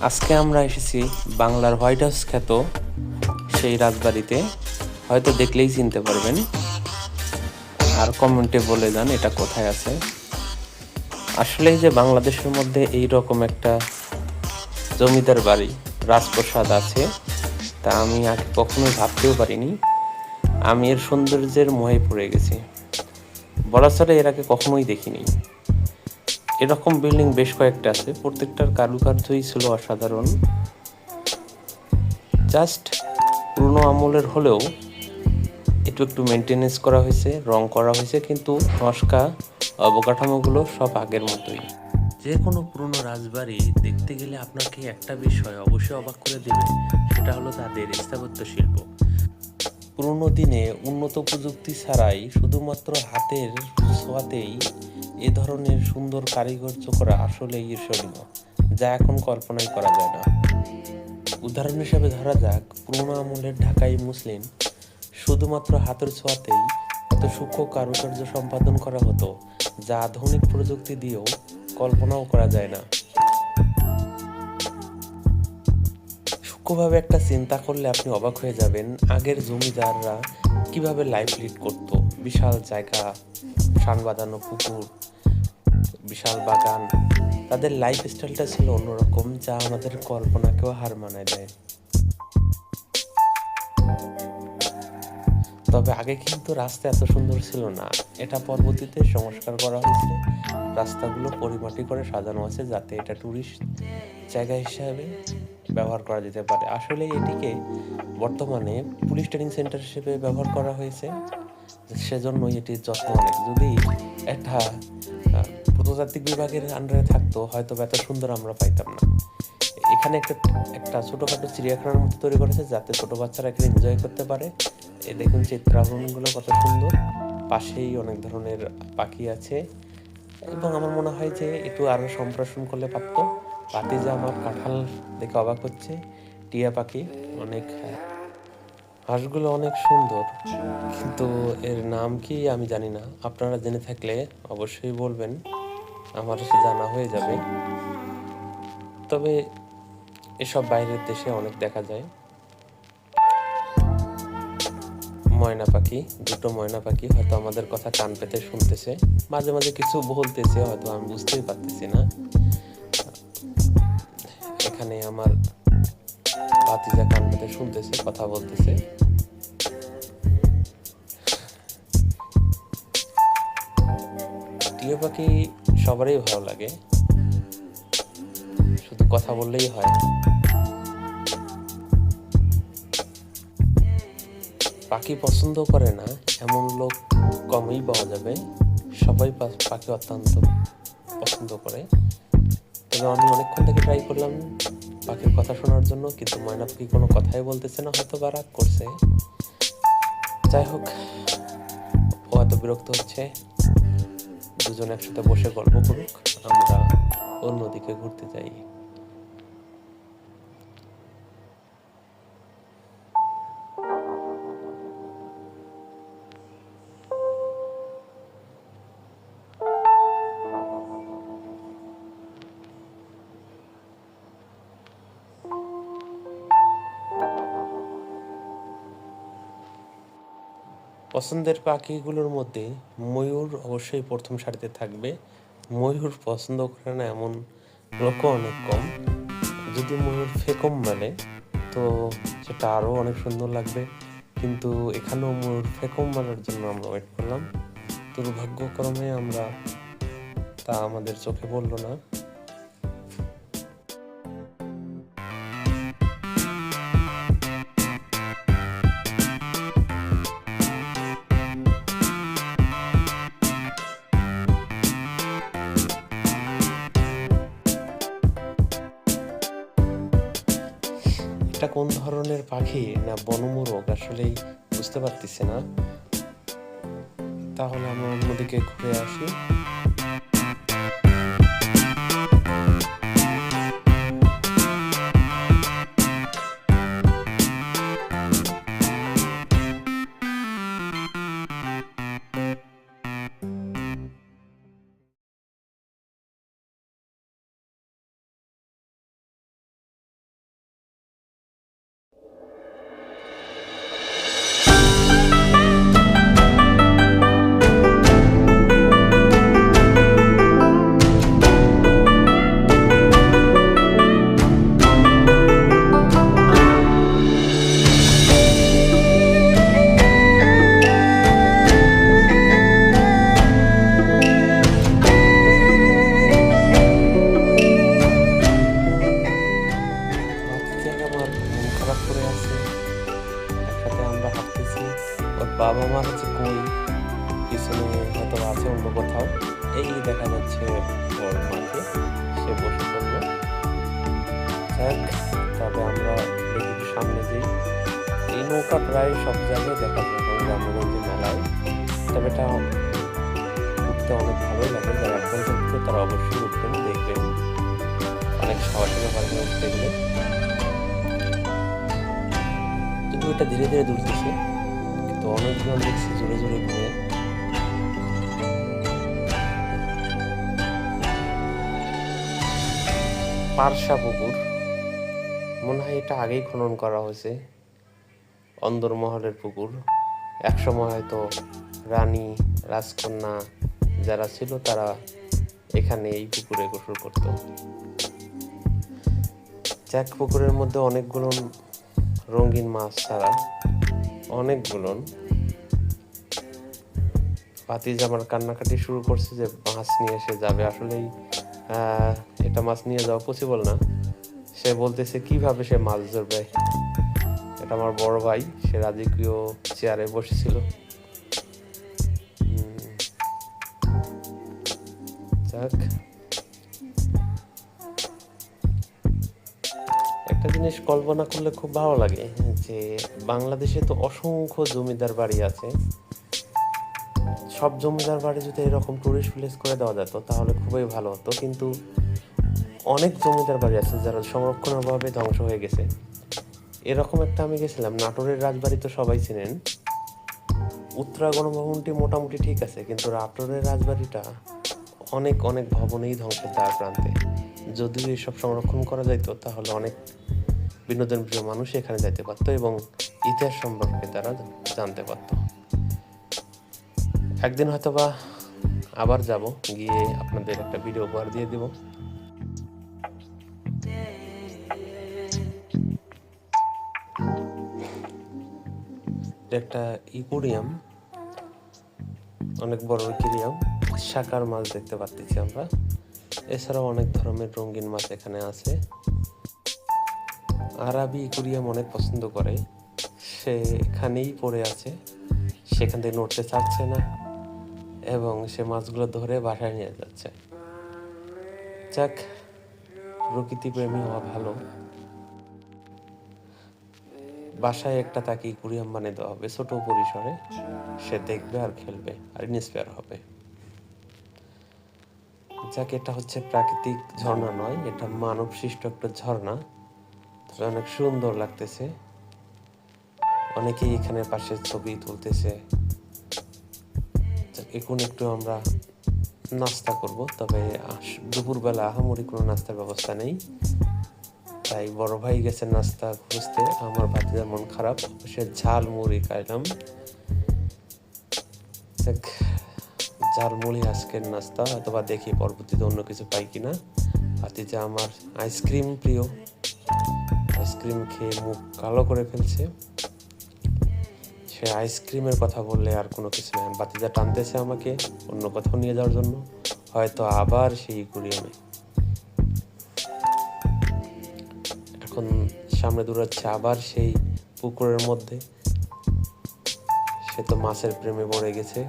আজকে আমরা এসেছি বাংলার হোয়াইট হাউস খ্যাত সেই রাজবাড়িতে। হয়তো দেখলেই চিনতে পারবেন। আর কমেন্টে বলে যান এটা কোথায় আছে। আসলে যে বাংলাদেশের মধ্যে এই রকম একটা জমিদার বাড়ি, রাজপ্রসাদ আছে, তা আমি আগে কখনোই ভাবতেও পারিনি। আমি এর সৌন্দর্যের মোহে পড়ে গেছি। বড়াচরে এর আগে কখনোই দেখিনি। এরকম বিল্ডিং বেশ কয়েকটা আছে। প্রত্যেকটার কারুকার্যই ছিল অসাধারণ। জাস্ট পুরনো আমলের হলেও একটু একটু মেনটেনেন্স করা হয়েছে, রং করা হয়েছে, কিন্তু নস্কা, অবকাঠামোগুলো সব আগের মতোই। যে কোনো পুরনো রাজবাড়ি দেখতে গেলে আপনাকে একটা বিষয় অবশ্যই অবাক করে দেবে, সেটা হলো তাদের স্থাপত্য শিল্প। পুরোনো দিনে উন্নত প্রযুক্তি ছাড়াই শুধুমাত্র হাতের ছোঁয়াতেই এ ধরনের সুন্দর কারিগর্য করা আসলে ঈর্ষণীয়, যা এখন কল্পনাই করা যায় না। উদাহরণ হিসেবে ধরা যাক, পুরোনো আমলের ঢাকাই মুসলিম শুধুমাত্র হাতের ছোঁয়াতেই এত সূক্ষ্ম কারুকার্য সম্পাদন করা হতো, যা আধুনিক প্রযুক্তি দিয়েও কল্পনাও করা যায় না। সূক্ষ্মভাবে একটা চিন্তা করলে আপনি অবাক হয়ে যাবেন, আগের জমিদাররা কীভাবে লাইফ লিড করত, বিশাল জায়গা শান বাঁধানো পুকুর, বিশাল বাগান। তাদের লাইফ স্টাইলটা ছিল অন্যরকম, যা আমাদের কল্পনাকেও হার মানায় দেয়। তবে আগে কিন্তু রাস্তা এত সুন্দর ছিল না। এটা পরবর্তীতে সংস্কার করা হয়েছে। রাস্তাগুলো পরিমাটি করে সাজানো আছে যাতে এটা টুরিস্ট জায়গা হিসাবে ব্যবহার করা যেতে পারে। আসলে এটিকে বর্তমানে পুলিশ ট্রেনিং সেন্টার হিসেবে ব্যবহার করা হয়েছে। সেজন্যই এটির যত্ন অনেক যদি একটা প্রত্নতাত্ত্বিক বিভাগের আন্ডারে থাকতো হয়তো এত সুন্দর আমরা পাইতাম না। এখানে একটা একটা ছোটোখাটো চিড়িয়াখানার মতো তৈরি করেছে যাতে ছোট বাচ্চারা এখানে এনজয় করতে পারে। এ দেখুন চিত্রাভরণগুলো কত সুন্দর। পাশেই অনেক ধরনের পাখি আছে। এবং আমার মনে হয় যে একটু আরও সম্প্রসারণ করলে পারতো পাতি যে আমার কাঁঠাল দেখে অবাক হচ্ছে, টিয়া পাখি, অনেক হাঁসগুলো অনেক সুন্দর, কিন্তু এর নাম কি আমি জানি না। আপনারা জেনে থাকলে অবশ্যই বলবেন, আমার সে জানা হয়ে যাবে। তবে এসব বাইরের দেশে অনেক দেখা যায়। ময়না পাখি, দুটো ময়না পাখি হয়তো আমাদের কথা কান পেতে শুনতেছে। মাঝে মাঝে কিছু বলতেছে, হয়তো আমি বুঝতেই পারতেছি না। এখানে আমার ভাতিজা কান শুনতেছে, কথা বলতেছে। টিয়া পাখি সবারই ভালো লাগে। শুধু কথা বললেই হয়। পাখি পছন্দ করে না, এমন লোক কমই পাওয়া যাবে। সবাই পাখি অত্যন্ত পছন্দ করে। তবে আমি অনেকক্ষণ থেকে ট্রাই করলাম পাখির কথা শোনার জন্য, কিন্তু ময়না পাখি কোনো কথাই বলতেছে না, হয়তো বা রাগ করছে। যাই হোক, ও এত বিরক্ত হচ্ছে। দুজন একসাথে বসে গল্প করুক, আমরা অন্যদিকে ঘুরতে যাই। পছন্দের পাখিগুলোর মধ্যে ময়ূর অবশ্যই প্রথম সারিতে থাকবে। ময়ূর পছন্দ করে না এমন লোকও অনেক কম। যদি ময়ূর ফেকম মানে তো সেটা আরও অনেক সুন্দর লাগবে। কিন্তু এখানেও ময়ূর ফেকম মানার জন্য আমরা ওয়েট করলাম। দুর্ভাগ্যক্রমে আমরা তা আমাদের চোখে পড়ল না। ধরনের পাখি না বনমোরগ আসলেই বুঝতে পারতেছি না। তাহলে আমরা অন্যদিকে ঘুরে আসি। যাক তবে আমরা দেখি সামনে যাই। এই নৌকা প্রায় সব জায়গায় দেখা যায় গ্রামগঞ্জে মেলায়। তবে এটা উঠতে অনেক ভালোই লাগে, যারা একদম উঠতে তারা অবশ্যই উঠবেন দেখবেন অনেক সাহসের ব্যাপার উঠতে গেলে। কিন্তু এটা ধীরে ধীরে দুলতেছে, কিন্তু অনেকজন দেখছি জোরে জোরে ঘুরে। পারসা পুকুর। মনে হয় এটা আগেই খনন করা হয়েছে। অন্দরমহলের পুকুর। একসময় হয়তো রানী, রাজকন্যা যারা ছিল তারা এখানে এই পুকুরে গোসল করত। জ্যাক পুকুরের মধ্যে অনেকগুলো রঙিন মাছ ছাড়া অনেকগুলো ভাতিজ আমার কান্নাকাটি শুরু করছে যে মাছ নিয়ে এসে যাবে। আসলেই এটা মাছ নিয়ে যাওয়া পসিবল না। সে বলতেছে, কীভাবে সে মাছ ধরবে? এটা আমার বড় ভাই, সে রাজকীয় চেয়ারে বসেছিল। যাক। একটা জিনিস কল্পনা করলে খুব ভালো লাগে যে বাংলাদেশে তো অসংখ্য জমিদার বাড়ি আছে। সব জমিদার বাড়ি যদি এরকম টুরিস্ট প্লেস করে দেওয়া যেত, তাহলে খুবই ভালো হতো। কিন্তু অনেক জমিদার বাড়ি আছে যারা সংরক্ষণের অভাবে ধ্বংস হয়ে গেছে। এরকম একটা আমি গেছিলাম, নাটোরের রাজবাড়ি তো সবাই চিনেন। উত্তরা গণভবনটি মোটামুটি ঠিক আছে, কিন্তু নাটোরের রাজবাড়িটা অনেক অনেক ভবনেই ধ্বংসের দ্বার প্রান্তে। যদিও এসব সংরক্ষণ করা যাইতো, তাহলে অনেক বিনোদন প্রিয় মানুষ এখানে যেতে পারতো এবং ইতিহাস সম্পর্কে তারা জানতে পারতো। একদিন হয়তোবা আবার যাব, গিয়ে আপনাদের একটা ভিডিও উপহার দিয়ে দিব। এটা একটা ইকুরিয়াম, অনেক বড় ইকুরিয়াম শাকার মাছ দেখতে পাচ্ছি আমরা। এছাড়াও অনেক ধরনের রঙিন মাছ এখানে আছে। আরবি ইকুরিয়াম অনেক পছন্দ করে। সে এখানেই পড়ে আছে। সেখান থেকে নড়তে চাচ্ছে না এবং সে মাছগুলো ধরে বাসায় নিয়ে যাচ্ছে। যাক প্রকৃতি প্রেমী হওয়া ভালো। বাসায় একটা তাকে কুড়িয়াম বানিয়ে দেওয়া হবে, ছোট পরিসরে। সে দেখবে আর খেলবে, আর ইন্সপায়ার হবে। যাক, এটা হচ্ছে প্রাকৃতিক ঝর্ণা নয়, এটা মানব সৃষ্ট একটা ঝর্ণা। অনেক সুন্দর লাগতেছে। অনেকেই এখানে পাশে ছবি তুলতেছে। এখন একটু আমরা নাস্তা করব, তবে দুপুরবেলা আহামরি কোনো নাস্তার ব্যবস্থা নেই। তাই বড় ভাই গেছে নাস্তা খুঁজতে। আমার ভাতিজার মন খারাপ, সে ঝাল মুড়ি খাইলাম। দেখ ঝাল মুড়ি আজকের নাস্তা, অথবা দেখি পরবর্তীতে অন্য কিছু পাই কিনা। ভাতিজা আমার আইসক্রিম প্রিয়। আইসক্রিম খেয়ে মুখ কালো করে ফেলছে। সে আইসক্রিমের কথা বললে আর কোনো কিছু নেই। বাতিজা টানতেছে আমাকে অন্য কোথাও নিয়ে যাওয়ার জন্য। হয়তো আবার সেই কুড়িয়ে এখন সামনে দৌড়াচ্ছে আবার সেই পুকুরের মধ্যে। সে তো মাছের প্রেমে পড়ে গেছে।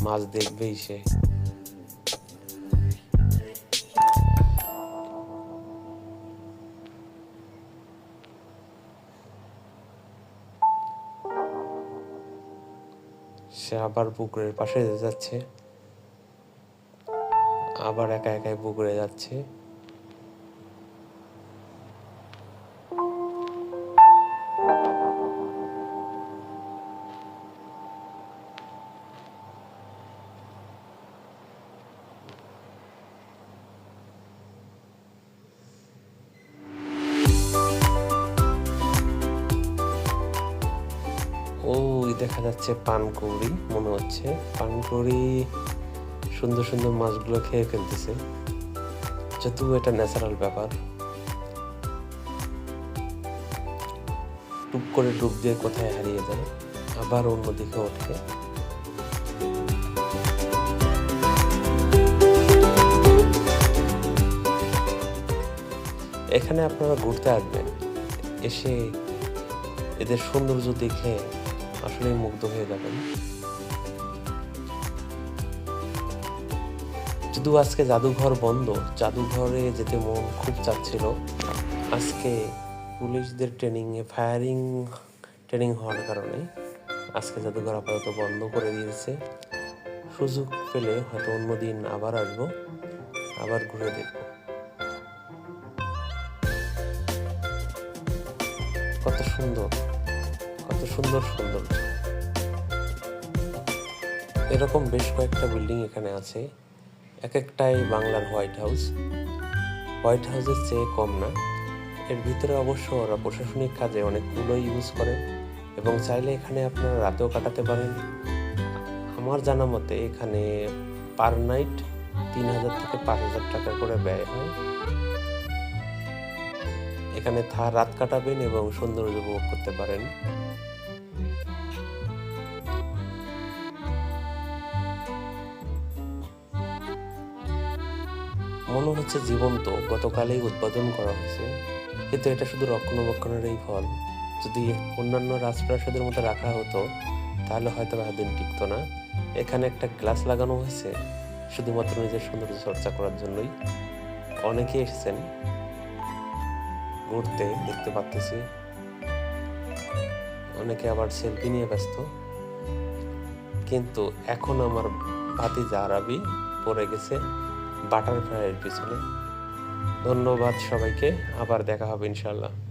মাছ দেখবেই সে। সে আবার পুকুরের পাশে যাচ্ছে। আবার একা একাই পুকুরে যাচ্ছে। দেখা যাচ্ছে পানকৌড়ি মনে হচ্ছে। পানকৌড়ি সুন্দর সুন্দর মাছগুলো খেয়ে ফেলতেছে। যদিও এটা ন্যাচারাল ব্যাপার। টুপ করে ডুব দিয়ে কোথায় হারিয়ে যায়, আবার অন্যদিকে ওঠে। এখানে আপনারা ঘুরতে আসবেন, এসে এদের সৌন্দর্য দেখে আসলেই মুগ্ধ হয়ে যাবেন। শুধু আজকে জাদুঘর বন্ধ, জাদুঘরে যেতে মন খুব চাচ্ছিল। আজকে পুলিশদের ট্রেনিংয়ে ফায়ারিং ট্রেনিং হওয়ার কারণে আজকে জাদুঘর আপাতত বন্ধ করে দিয়েছে। সুযোগ পেলে হয়তো অন্যদিন আবার আসব, আবার ঘুরে দেখব। কত সুন্দর। সুন্দর সৌন্দর্য এরকম বেশ কয়েকটা বিল্ডিং এখানে আছে। এক একটাই বাংলার হোয়াইট হাউস। হোয়াইট হাউসের চেয়ে কম না। এর ভিতরে অবশ্য ওরা প্রশাসনিক কাজে অনেকগুলো ইউজ করে এবং চাইলে এখানে আপনারা রাতেও কাটাতে পারেন। আমার জানা মতে এখানে পার নাইট তিন হাজার থেকে পাঁচ হাজার টাকা করে ব্যয় হয়। এখানে থা, রাত কাটাবেন এবং সৌন্দর্য উপভোগ করতে পারেন। মনে হচ্ছে জীবন্ত, গতকালেই উৎপাদন করা হয়েছে। কিন্তু এটা শুধু রক্ষণাবেক্ষণের এই ফল। যদি অন্যান্য রাজপ্রাসাদের মতো রাখা হতো, তাহলে হয়তো এতদিন টিকতো না। এখানে একটা গ্লাস লাগানো হয়েছে, শুধুমাত্র নিজের সৌন্দর্য চর্চা করার জন্যই। অনেকে এসেছেন ঘুরতে, দেখতে পাচ্তেছি অনেকে আবার সেলফি নিয়ে ব্যস্ত। কিন্তু এখন আমার ভাতিজা আরবি পড়ে গেছে। বাটারফ্লাইয়ের পিছনে। ধন্যবাদ সবাইকে আবার দেখা হবে ইনশাল্লাহ